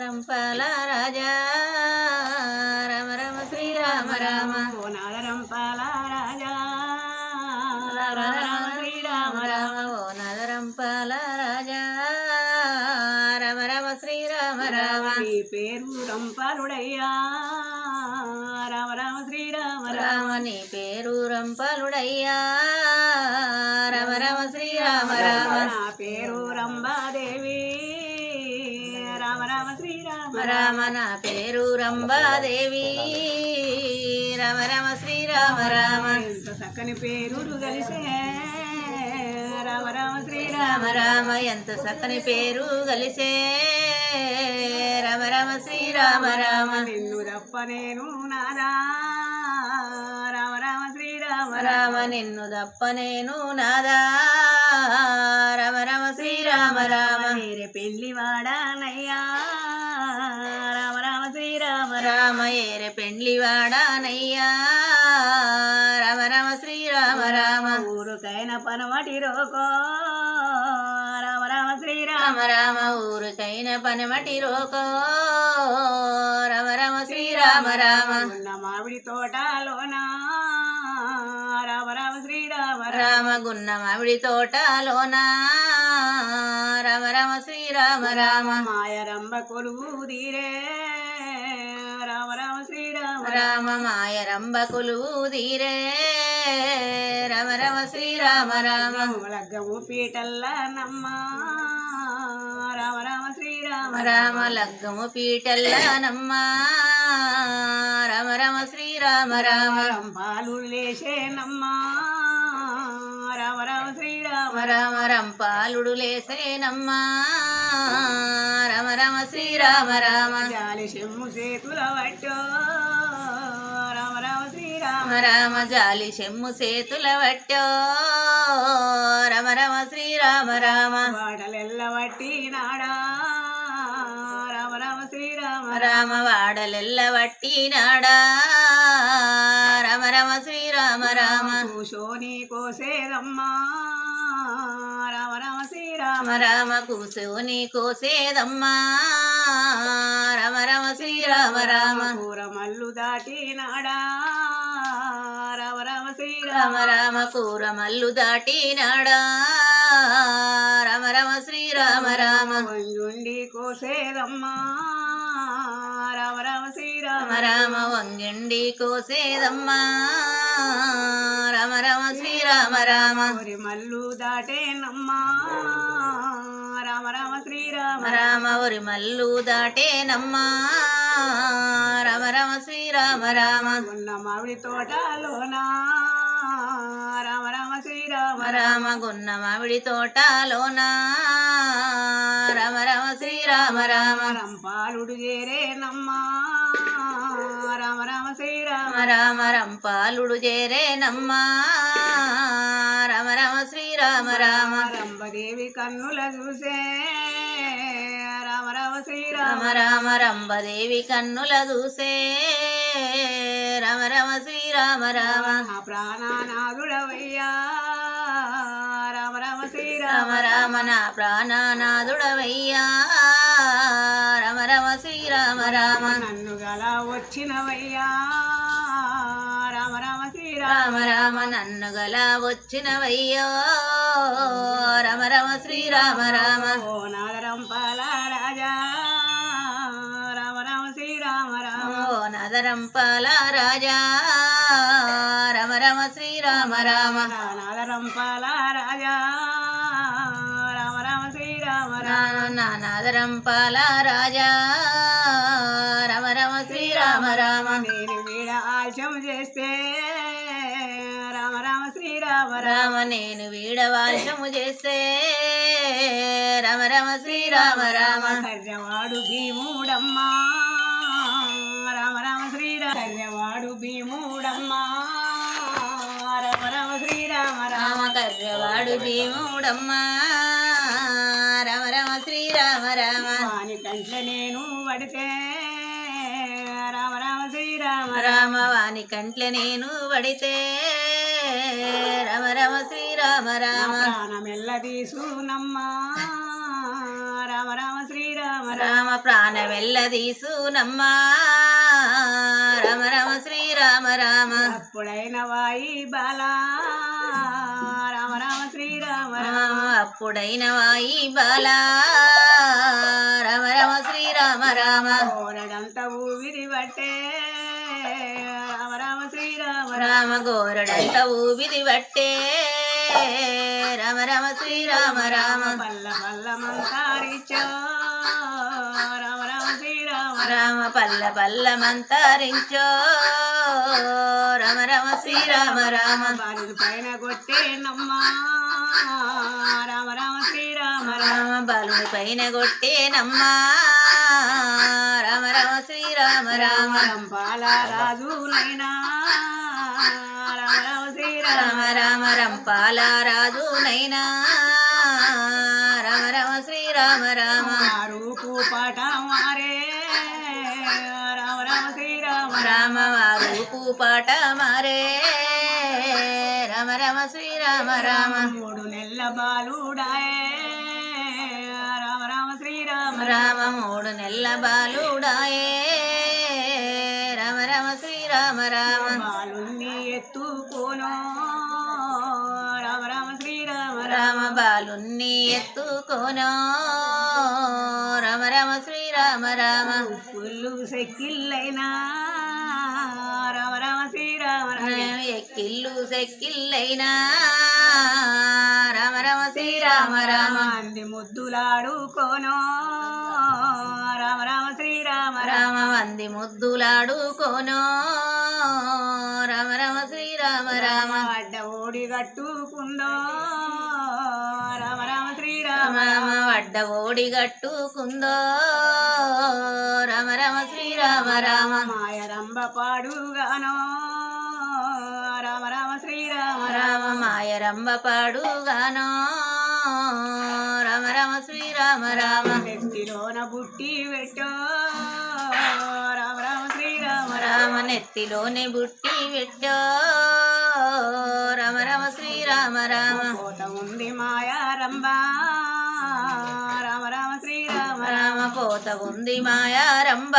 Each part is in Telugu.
నాదరంపాల రాజా శ్రీరామ రామ నా పేరు రంబాదేవి రమ రమ శ్రీరామ రామ ఎంత చక్కని పేరు కలిసే. రామ రామ శ్రీరామ రామ రామ. ఎంత చక్కని పేరు కలిసే. రమ రమ శ్రీరామ రామ నిన్ను తప్ప నేను నాదా రామ రామ శ్రీరామ రామ నిన్ను దప్ప నేను నాదా. వాడానయ్యా. రమ రమ శ్రీరామ రామ ఊరుకైన పనమటి రోకో. రామ రామ శ్రీరామ రామ. రామ ఊరికైన పనిమటి రోకో. రమ రమ శ్రీరామ రామ ఉన్న మామిడి తోటలోనా. రామ రామ శ్రీరామ రామ రామ. గున్న మామిడి తోటలోన. రమ రమ శ్రీరామ రామ మాయరంబ కొలువు తీరే. రామ మాయ రంబకులు దీరే రమ రమ శ్రీరామ రామ లగ్గము పీటల్ల నమ్మ. రామ రామ శ్రీరామ రామ లగ్గము పీటల్లనమ్మ రమ రమ శ్రీరామ రామ పాలు లేసే నమ్మ. రామ రామ శ్రీరామ రామ రంపాలుడు లేసేనమ్మ రమ రమ శ్రీరామ రామ జాలి చెమ్ము చేతుల శ్రీరామ రామ రామ జాలి చెమ్ము చేతుల వట్టో రమ రమ శ్రీరామ రామ వాడలెల్ల వట్టి నాడా. రామ రామ శ్రీరామ రామ వాడలెల్ల వట్టినాడా రమ రమ శ్రీరామ రామ కూసోని కోసేదమ్మా. రామ రామ శ్రీరామ రామ. రామ కూసుని కోసేదమ్మా. రమ రమ శ్రీరామ రామ కూర మల్లు దాటినాడా రామ రామ రామ కూర మల్లు దాటినాడా? రమ రమ శ్రీరామ రామ వంజుండి కోసేదమ్మా. రామ రామ శ్రీరామ రామ రామ. వంగండి కోసేదమ్మా. రమ రమ శ్రీరామ రామ మల్లు దాటేనమ్మా. రామ రామ శ్రీరామ రామ. ఒరి మల్లు దాటేనమ్మా. రమ రమ శ్రీరామ రామ. ఉన్న మామిడి తోటలోనా? రామ రామ శ్రీరామ రామ గున్న మామిడి తోటలోన రమ రమ శ్రీరామ రామ రంపాలుడు చేరేనమ్మా రామ రామ శ్రీరామ రామ రామ రంపాలుడు చేరేనమ్మా రమ రమ శ్రీరామ రామ రంభదేవి కన్నుల చూసే రామ రామ శ్రీరామ రామ రామ రంభదేవి కన్నుల చూసే రమ రమ శ్రీరామ రామ నా ప్రాణనాథుడవయ్యా రామ రామ శ్రీరామ రామ రామ. నా ప్రాణనాథుడవయ్యా రమ రమ శ్రీరామ రామ నన్ను గల వచ్చినవయ్యా. రామ రామ శ్రీరామ రామ రామ. నన్ను గల వచ్చినవయ్యో. రమ రమ శ్రీరామ రామ ఓ నాదరం పాల రాజా. రామ రామ శ్రీరామ రామ ఓ రాజా. రమ రమ శ్రీరామ రామ నా నాదరం పాల రాజా రామ రామ శ్రీరామ నాదరంపాల రాజా రమ రమ శ్రీరామ రామ నేను వీడ ఆలస్యం చేస్తే రామ రామ శ్రీరామ రామ నేను వీడవాల్యము చేస్తే రమ రమ శ్రీరామ రామ కర్యవాడు భీముడమ్మా కర్రవాడు భీముడమ్మా. రమ రమ శ్రీరామ రామ వాని కంట్ల నేను పడితే రామ రామ శ్రీరామ రామ వాని కంట్ల నేను పడితే రమ రమ శ్రీరామ రామ ప్రాణమెల్ల తీసునమ్మా. రామ రామ శ్రీరామ రామ ప్రాణ వెళ్ళదీసునమ్మా రమ రమ శ్రీరామ రామ. అప్పుడైన వాయి బాలా శ్రీరామ రామ రామ అప్పుడైన వాయి బాలా. రమ రమ శ్రీరామ రామ. కోరడంత ఊవిరి బట్టే. రామ రామ శ్రీరామ రామ. గోరడంత ఊబిది బట్టే. రమ రమ శ్రీరామ రామ. పల్ల పల్ల మంతారిచో. రామ రామ శ్రీరామ రామ. పల్ల పల్ల మంతరించో. రమ రమ శ్రీరామ రామ. బాలుడు పైన కొట్టేనమ్మా పైన కొట్టేనమ్మా. రమ రమ శ్రీరామ రామ రంపాల రాజునైనా రామ రామ శ్రీరామ రామ రామ. రంపాల రాజునైనా రమ రమ శ్రీరామ రామ రూపు పాట మారే రామ రామ శ్రీరామ రామ వారు పూపాట మారే రమ రమ శ్రీరామ రామ మూడు నెలల బాలుడాయే. రామ మూడు నెల్ల బాలుడాయే రమ రమ శ్రీరామ రామ బాలుని ఎత్తుకోను. రామ రామ శ్రీరామ రామ బాలుని ఎత్తుకోనో. రమ రమ శ్రీరామ రామ పుల్లు సెక్కిల్లైనా. రామ రామ శ్రీరామ రామ రామ ఎక్కిల్లు సెక్కిల్లైనా. రమ రమ శ్రీరామ రామ. అంది ముద్దులాడుకోను. రామ రామ శ్రీరామ రామ. రామ వంది ముద్దులాడుకోనో. రమ రమ శ్రీరామ రామ. అడ్డ ఓడి కట్టుకుందో. వడ్డ ఓడి గట్టుకుందో. రమ రమ శ్రీరామ రామ మాయ రంభ పాడుగానో. రామ రామ శ్రీరామ రామ రామ మాయ రంభ పాడుగానో. రమ రమ శ్రీరామ రామ నెత్తిలోన బుట్టి పెట్టో. రామ రామ శ్రీరామ రామ నెత్తిలోని బుట్టి పెట్టో. రమ రమ శ్రీరామ రామ. కోత ఉంది మాయా రంభ. రామ రామ శ్రీరామ రామ రామ. పోత ఉంది మాయా రంభ.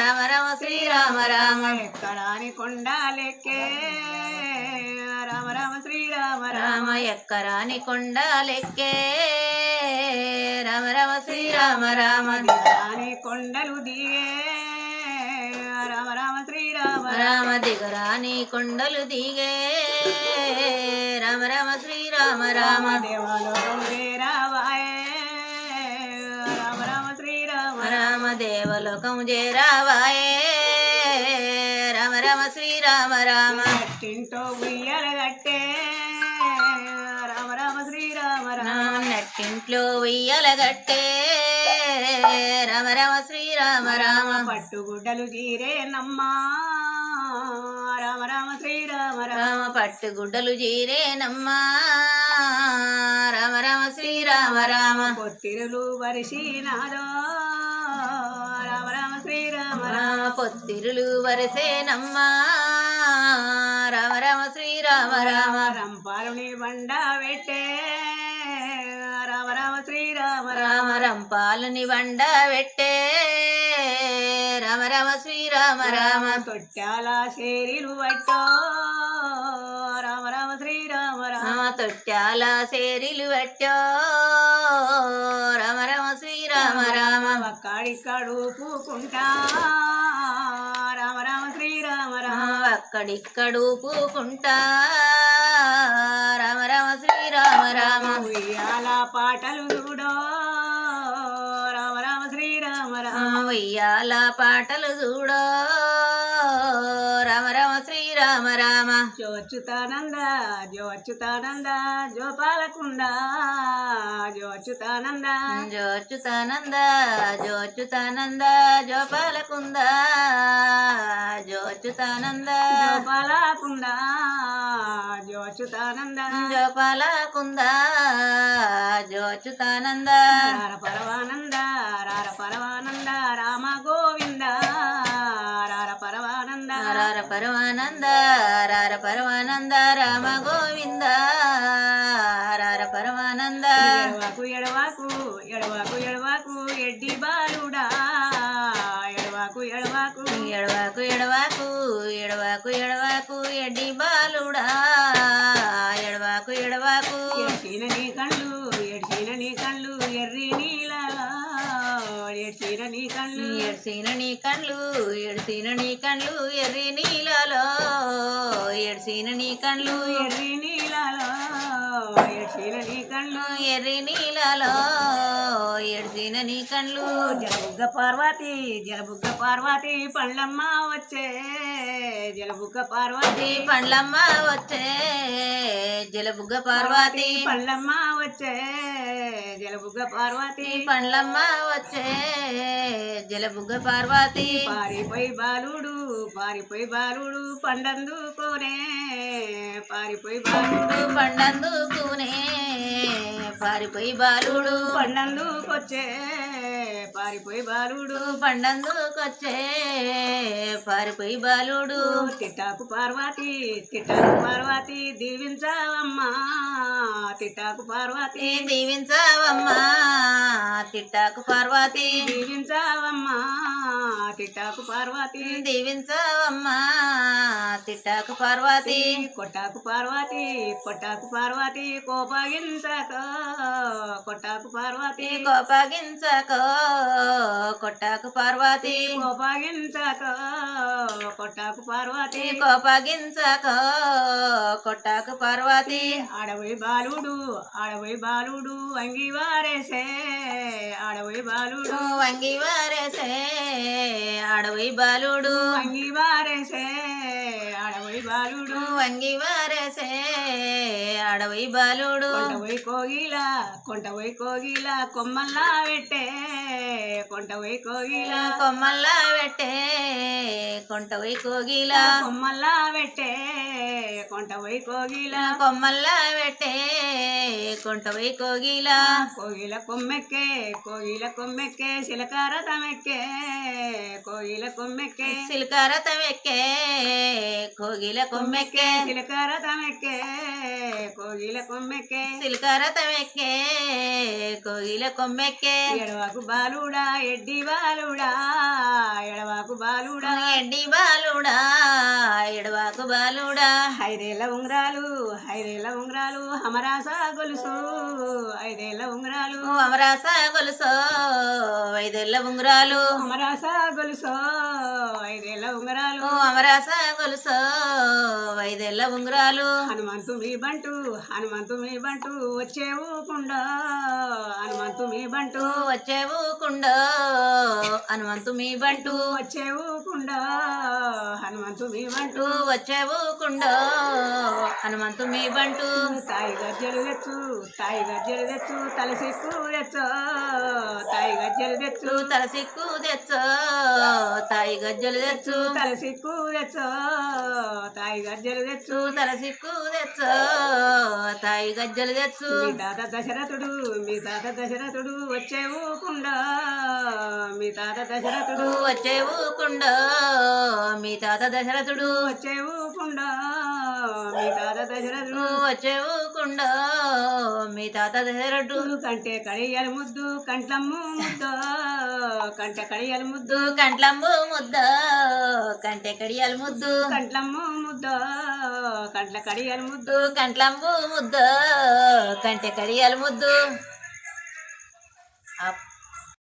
రమ రమ శ్రీరామ రామ ఎక్కడాని కొండాలెక్కే. రామ రామ శ్రీరామ రామ రామ. ఎక్కరాని కొండలెక్కే. రమ రమ శ్రీరామ రామ దిగరాని కొండలు దిగే. రామ రామ దిగరాని కొండలు దిగే. రమ రమ శ్రీరామ రామ రామ. రామ శ్రీరామ రామ రామ దేవలోకం చేరావాయే రమ రమ శ్రీరామ రామ నట్టింటో ఉయ్యల గట్టే రామ రామ శ్రీరామ రామ నట్టింట్లో రమ శ్రీరామ రామ. పట్టుగుడ్డలు జీరేనమ్మా రామ రామ శ్రీరామ రామ పట్టుగుడ్డలు జీరేనమ్మా రమ రమ శ్రీరామ రామ పొత్తిరులు వరిసినాదో. రామ రామ శ్రీరామ రామ పొత్తిరులు వరసేనమ్మా. రమ రమ శ్రీరామ రామ రంపాలుని బండ పెట్టే. రామ రామ శ్రీరామ రామ రామ. రంపాలని వండ పెట్టే. రమ రమ శ్రీరామ రామ తొట్టాల శేరిలు పట్టో. రామ రామ శ్రీరామ రామ రామ. తొట్టాల సేరిలు పెట్టో. రమ రమ శ్రీరామ రామ అక్కడిక్కడు పూకుంటా. రామ రామ శ్రీరామ రామ పూకుంటా. రమ రమ శ్రీరామ రామ. ఉయ్యాల పాటలు చూడో. వెయ్యాల పాటలు చూడో. రమ రమ శ్రీరామ రామ జోచ్యుతానంద జోచ్యుతానంద జోపాలకుండ. జోచ్యుతానంద జోచ్యుతానంద జోచ్యుతానంద జోపాలకుంద జోచ్యుతానంద జోపాలకుండ జోచ్యుతానంద జోపాలకుంద జోచ్యుతానంద రార పరవానంద రార పరవానంద రామ గోవింద రార పరవానంద రార పరమానంద రార పరమానంద రామ గోవింద రార పరమానంద. ఎరువకు ఎడవాకు ఎడవాకు ఎడవాకు ఎడ్డి బాలుడా. ఎడవాకు ఎడవాకు. ఎడవాకు ఎడవాకు ఎడవాకు ఎడవాకు ఎడ్డి బాలుడా. ఎడవాకు ఎడవాకు. ఎడ్చిన నీ కళ్ళు ఎడ్చిన నీ కళ్ళు. ఎడిసిన నీ కళ్ళు ఎడిసిన నీ కళ్ళు ఎర్రి నీళ్ళలో ఎడిసిన నీ కళ్ళు ఎర్రి నీళ్ళలో. ఎడ్చిన నీ కళ్ళు. ఎర్రి నీళ్ళలో ఎడ్సిన నీ కళ్ళు. జలబుగ్గ పార్వతి జలబుగ్గ పార్వతి పండ్లమ్మ వచ్చే. జలబుగ్గ పార్వతి పండ్లమ్మ వచ్చే. జలబుగ్గ పార్వతి. పండ్లమ్మ వచ్చే. జలబుగ్గ పార్వతి. పండ్లమ్మ వచ్చే. జలబుగ్గ పార్వతి. పారిపోయి బాలుడు పారిపోయి బాలుడు పండందుకోనే పారిపోయి బాలుడు చూస్తూనే పారిపోయి బాలుడు. పండందుకొచ్చే పారిపోయి బాలుడు. పండందుకొచ్చే పారిపోయి బాలుడు. తిట్టాకు పార్వతి తిట్టాకు పార్వతి దీవించావమ్మా తిట్టాకు పార్వతి. దీవించావమ్మా తిట్టాకు పార్వతి. దీవించావమ్మా తిట్టాకు పార్వతి. దీవించావమ్మా తిట్టాకు పార్వతి. కొట్టాకు పార్వతి కొట్టాకు పార్వతి కోపగించక కొట్టాకు పార్వతి. కోపగించకో కొట్టాకు పార్వతి. కోపగించక కొట్టాకు పార్వతి. కోపగించకో కొట్టాకు పార్వతి. ఆడవై బాలుడు ఆడవై బాలుడు అంగి వారేసే ఆడవై బాలుడు. వంగి వారేసే అడవి బాలుడు. అంగి వారేసే బాలుడు. వంగి వారేసే అడవి బాలుడు. కొంటవై కోగిల కొంటవై కోగిల కొమ్మల్లా పెట్టే కొంటవై కోగిల. కొమ్మల్లా పెట్టే కొంటవై కోగిల. కొమ్మల్లా పెట్టే కొంటవై కోగిల. కొమ్మల్లా పెట్టే కొంటవై కోగిల. కోగిల కొమ్మెక్కే కోగిల కొమ్మెక్కే శిలకార తమెక్కే కోగిల కొమ్మెక్కే. సిల్కార తమెక్కే కోగిల కొమ్మెక్కే శిలకార తమెక్కే కోగిల కొమ్మెక్కే సిల్కార తమెక్కే కోగిల కొమ్మెక్కే ఎడవాకు బాలుడా ఎడ్డి బాలుడా ఎడవాకు బాలుడా. ఎడ్డి బాలుడా ఎడవాకు బాలుడా. ఐదేళ్ళ ఉంగరాలు ఐదేళ్ళ ఉంగరాలు హమరాస గొలుసు ఐదేళ్ళ ఉంగరాలు. అమరాస గొలుసు ఐదేళ్ళ ఉంగరాలు. హమరాస గొలుసు ఐదేళ్ళ ఉంగరాలు. అమరాస గొలుసు ఐదేళ్ళ ఉంగరాలు. హనుమంతు మీ బంటు హనుమంతు మీ బంటు వచ్చేవు కుండ హనుమంతు మీ బంటు. వచ్చేవు కుండ హనుమంతు మీ బంటు. వచ్చేవు కుండ హనుమంతు మీ బంటు. వచ్చేవు కుండ హనుమంతు మీ బంటు తాయి గజ్జలు తెచ్చు తాయి గజ్జలు తెచ్చు తలసిక్కు తెచ్చు తాయి గజ్జలు తెచ్చు. తల సిక్కు తెచ్చు తాయి గజ్జలు తెచ్చు. తల సిక్కు తెచ్చు తాయి గజ్జలు తెచ్చు. తల సిక్కు తెచ్చు తాయి గజ్జలు తెచ్చు. మీ తాత దశరథుడు మీ తాత దశరథుడు వచ్చేవు కుండ మీ తాత దశరథుడు వచ్చేవు కుండ మీ తాత దశరథుడు. వచ్చేవు కుండ మీ తాత దశరథుడు వచ్చేవు కుండ మీ తాత దశరథుడు కంటే కడియలు ముద్దు కంట్లమ్ము ముద్దు కంట కడియలు ముద్దు. కంట్లంబు ముద్ద కంటె కడియాల ముద్దు. కంట్లమ్ము ముద్దు కంట్ల కడియలు ముద్దు. కంట్లంబు ముద్ద కంటె కడియాల ముద్దు.